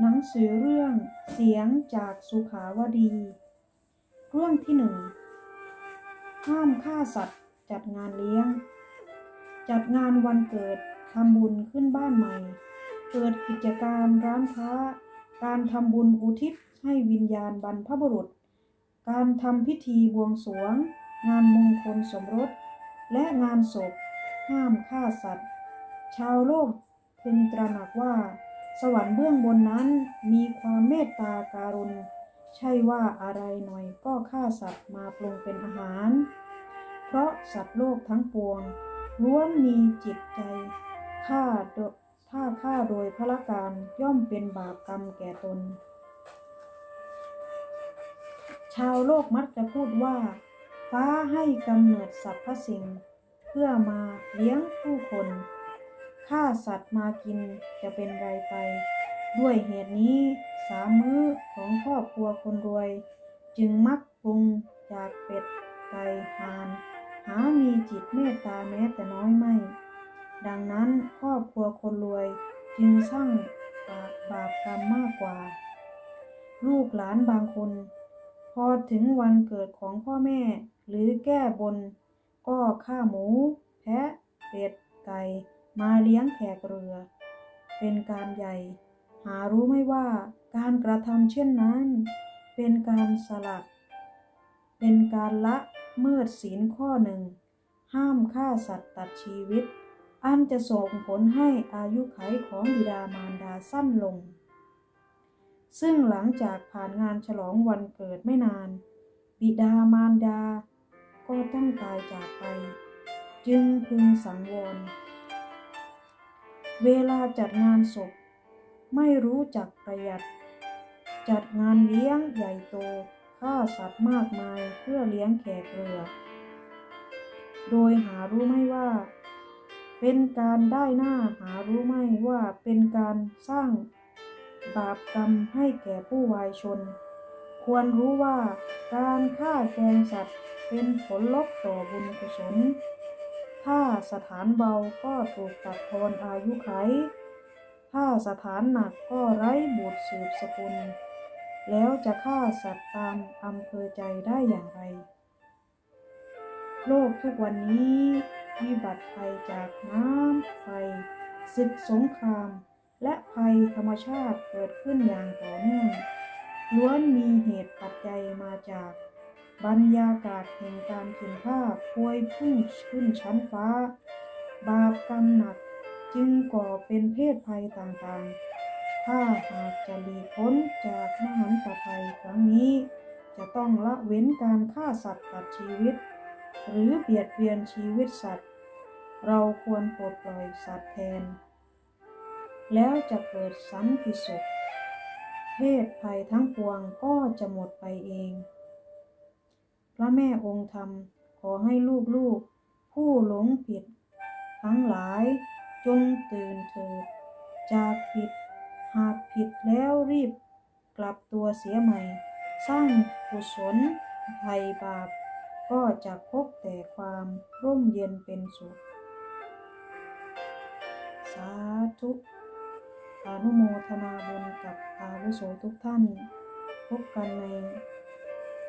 หนังสือเรื่องเสียงจากสุขาวดี เรื่องที่หนึ่งห้ามฆ่าสัตว์จัดงานเลี้ยง จัดงานวันเกิดทำบุญขึ้นบ้านใหม่เปิดกิจการร้านค้า การทำบุญอุทิศให้วิญญาณบรรพบุรุษ การทำพิธีบวงสรวง งานมงคลสมรส และงานศพ ห้ามฆ่าสัตว์ ชาวโลกพึงตระหนักว่า สวรรค์เบื้องบนนั้นมีความเมตตาการุณ ใช่ว่าอะไรหน่อยก็ฆ่าสัตว์มาปรุงเป็นอาหาร เพราะสัตว์โลกทั้งปวงล้วนมีจิตใจฆ่าโดถ้าฆ่าโดยพละการย่อมเป็นบาปกรรมแก่ตน ชาวโลกมักจะพูดว่า ฟ้าให้กำเนิดสรรพสิ่ง เพื่อมาเลี้ยงผู้คน ฆ่าสัตว์มากินจะเป็นไรไป ด้วยเหตุนี้สามมื้อของครอบครัวคนรวย จึงมักปรุงจากเป็ดไก่ห่าน หามีจิตเมตตาแม้แต่น้อยไม่ ดังนั้นครอบครัวคนรวยจึงสร้างบาปบาปกรรมมากกว่า ลูกหลานบางคน พอถึงวันเกิดของพ่อแม่ หรือแก้บน ก็ฆ่าหมู แพะ เป็ด ไก่ มาเลี้ยงแขกเรือ เป็นการใหญ่ หารู้ไม่ว่าการกระทำเช่นนั้น เป็นการสลัดเป็นการละเมิดศีลข้อหนึ่ง ห้ามฆ่าสัตว์ตัดชีวิต อันจะส่งผลให้อายุไขของบิดามารดาสั้นลง ซึ่งหลังจากผ่านงานฉลองวันเกิดไม่นาน บิดามารดาก็ต้องตายจากไป จึงพึงสังวร เวลาจัดงานศพ ไม่รู้จักประหยัด จัดงานเลี้ยงใหญ่โตฆ่าสัตว์มากมายเพื่อเลี้ยงแขกเรือ โดยหารู้ไม่ว่า เป็นการได้หน้าหารู้ไม่ว่าเป็นการสร้างบาปกรรมให้แก่ผู้วายชน ควรรู้ว่าการฆ่าแกงสัตว์เป็นผลลบต่อบุญกุศล ถ้าสถานเบาก็ถูกตัดทอนอายุไข ถ้าสถานหนักก็ไร้บุตรสืบสกุล แล้วจะฆ่าสัตว์ตามอำเภอใจได้อย่างไร โลกทุกวันนี้วิบัติภัยจากน้ำไฟศึกสงคราม และภัยธรรมชาติเกิดขึ้นอย่างต่อเนื่องล้วนมีเหตุปัจจัยมาจาก บรรยากาศแห่งการขินข้าพวยพุ่งขึ้นชั้นฟ้า บาปกรรมหนักจึงก่อเป็นเพศภัยต่างๆ ถ้าหากจะหลีกพ้นจากมหันตภัยครั้งนี้ จะต้องละเว้นการฆ่าสัตว์ตัดชีวิต หรือเบียดเบียนชีวิตสัตว์ เราควรปลดปล่อยสัตว์แทน แล้วจะเกิดสันติสุขเพศภัยทั้งปวงก็จะหมดไปเอง พระแม่องค์ธรรม ขอให้ลูกๆ ผู้หลงผิด ทั้งหลายจงตื่นเถิดจากผิด หากผิดแล้วรีบ กลับตัวเสียใหม่ สร้างกุศลภัยบาป ก็จะพบแต่ความร่มเย็นเป็นสุข สาธุอนุโมทนาบุญกับอาวุโสทุกท่าน พบกันใน